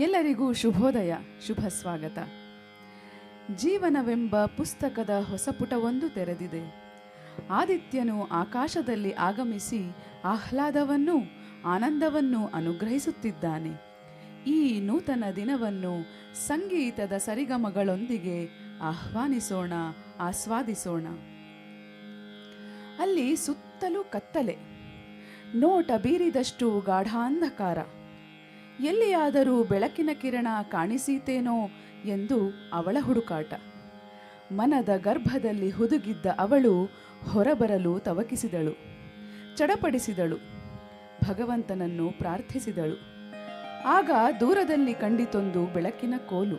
ಎಲ್ಲರಿಗೂ ಶುಭೋದಯ, ಶುಭ ಸ್ವಾಗತ. ಜೀವನವೆಂಬ ಪುಸ್ತಕದ ಹೊಸ ಪುಟವೊಂದು ತೆರೆದಿದೆ. ಆದಿತ್ಯನು ಆಕಾಶದಲ್ಲಿ ಆಗಮಿಸಿ ಆಹ್ಲಾದವನ್ನು ಆನಂದವನ್ನು ಅನುಗ್ರಹಿಸುತ್ತಿದ್ದಾನೆ. ಈ ನೂತನ ದಿನವನ್ನು ಸಂಗೀತದ ಸರಿಗಮಗಳೊಂದಿಗೆ ಆಹ್ವಾನಿಸೋಣ, ಆಸ್ವಾದಿಸೋಣ. ಅಲ್ಲಿ ಸುತ್ತಲೂ ಕತ್ತಲೆ. ನೋಟ ಬೀರಿದಷ್ಟು ಗಾಢಾಂಧಕಾರ. ಎಲ್ಲಿಯಾದರೂ ಬೆಳಕಿನ ಕಿರಣ ಕಾಣಿಸೀತೇನೋ ಎಂದು ಅವಳ ಹುಡುಕಾಟ. ಮನದ ಗರ್ಭದಲ್ಲಿ ಹುದುಗಿದ್ದ ಅವಳು ಹೊರಬರಲು ತವಕಿಸಿದಳು, ಚಡಪಡಿಸಿದಳು, ಭಗವಂತನನ್ನು ಪ್ರಾರ್ಥಿಸಿದಳು. ಆಗ ದೂರದಲ್ಲಿ ಕಂಡಿತೊಂದು ಬೆಳಕಿನ ಕೋಲು.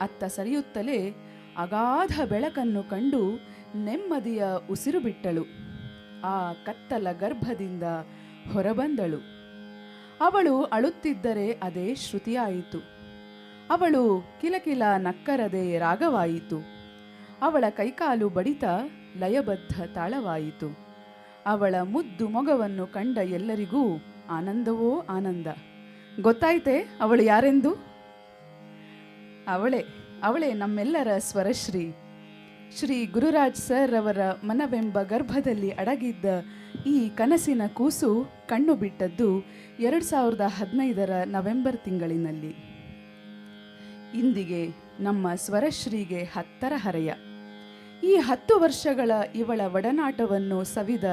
ಅತ್ತ ಸರಿಯುತ್ತಲೇ ಅಗಾಧ ಬೆಳಕನ್ನು ಕಂಡು ನೆಮ್ಮದಿಯ ಉಸಿರು ಬಿಟ್ಟಳು. ಆ ಕತ್ತಲ ಗರ್ಭದಿಂದ ಹೊರಬಂದಳು. ಅವಳು ಅಳುತ್ತಿದ್ದರೆ ಅದೇ ಶ್ರುತಿಯಾಯಿತು. ಅವಳು ಕಿಲಕಿಲ ನಕ್ಕರದೆ ರಾಗವಾಯಿತು. ಅವಳ ಕೈಕಾಲು ಬಡಿತ ಲಯಬದ್ಧ ತಾಳವಾಯಿತು. ಅವಳ ಮುದ್ದು ಮೊಗವನ್ನು ಕಂಡ ಎಲ್ಲರಿಗೂ ಆನಂದವೋ ಆನಂದ. ಗೊತ್ತಾಯ್ತೆ ಅವಳು ಯಾರೆಂದು? ಅವಳೇ ಅವಳೇ ನಮ್ಮೆಲ್ಲರ ಸ್ವರಶ್ರೀ. ಶ್ರೀ ಗುರುರಾಜ್ ಸರ್ ಅವರ ಮನವೆಂಬ ಗರ್ಭದಲ್ಲಿ ಅಡಗಿದ್ದ ಈ ಕನಸಿನ ಕೂಸು ಕಣ್ಣು ಬಿಟ್ಟದ್ದು ಎರಡು ಸಾವಿರದ ಹದಿನೈದರ ನವೆಂಬರ್ ತಿಂಗಳಿನಲ್ಲಿ. ಇಂದಿಗೆ ನಮ್ಮ ಸ್ವರಶ್ರೀಗೆ ಹತ್ತರ ಹರೆಯ. ಈ ಹತ್ತು ವರ್ಷಗಳ ಇವಳ ಒಡನಾಟವನ್ನು ಸವಿದ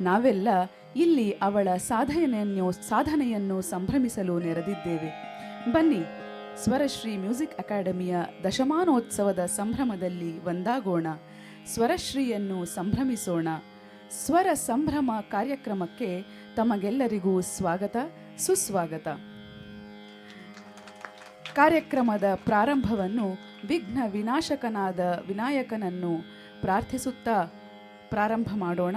ನಾವೆಲ್ಲ ಇಲ್ಲಿ ಅವಳ ಸಾಧನೆಯನ್ನು ಸಾಧನೆಯನ್ನು ಸಂಭ್ರಮಿಸಲು ನೆರೆದಿದ್ದೇವೆ. ಬನ್ನಿ. ಸ್ವರಶ್ರೀ ಮ್ಯೂಸಿಕ್ ಅಕಾಡೆಮಿಯ ದಶಮಾನೋತ್ಸವದ ಸಂಭ್ರಮದಲ್ಲಿ ಒಂದಾಗೋಣ. ಸ್ವರಶ್ರೀಯನ್ನು ಸಂಭ್ರಮಿಸೋಣ. ಸ್ವರ ಸಂಭ್ರಮ ಕಾರ್ಯಕ್ರಮಕ್ಕೆ ತಮಗೆಲ್ಲರಿಗೂ ಸ್ವಾಗತ, ಸುಸ್ವಾಗತ. ಕಾರ್ಯಕ್ರಮದ ಪ್ರಾರಂಭವನ್ನು ವಿಘ್ನ ವಿನಾಶಕನಾದ ವಿನಾಯಕನನ್ನು ಪ್ರಾರ್ಥಿಸುತ್ತಾ ಪ್ರಾರಂಭ ಮಾಡೋಣ.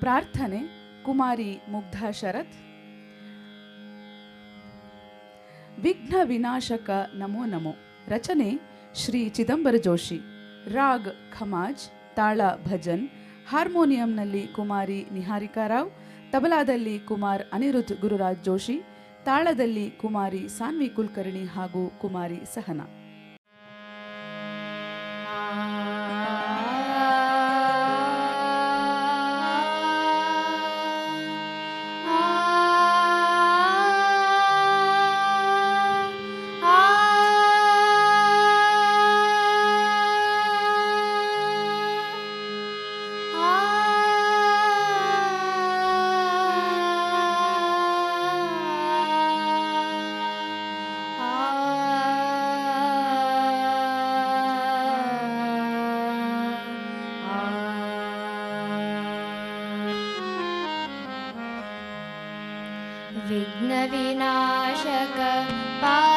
ಪ್ರಾರ್ಥನೆ, ಕುಮಾರಿ ಮುಗ್ಧ ಶರತ್. ವಿಘ್ನ ವಿನಾಶಕ ನಮೋ ನಮೋ. ರಚನೆ ಶ್ರೀ ಚಿದಂಬರ ಜೋಶಿ. ರಾಗ್ ಖಮಾಜ್, ತಾಳ ಭಜನ್, ಹಾರ್ಮೋನಿಯಂನಲ್ಲಿ ಕುಮಾರಿ ನಿಹಾರಿಕಾ ರಾವ್, ತಬಲಾದಲ್ಲಿ ಕುಮಾರ್ ಅನಿರುದ್ಧ್ ಗುರುರಾಜ್ ಜೋಶಿ, ತಾಳದಲ್ಲಿ ಕುಮಾರಿ ಸಾನ್ವಿ ಕುಲಕರ್ಣಿ ಹಾಗೂ ಕುಮಾರಿ ಸಹನಾ. विघ्नविनाशक पा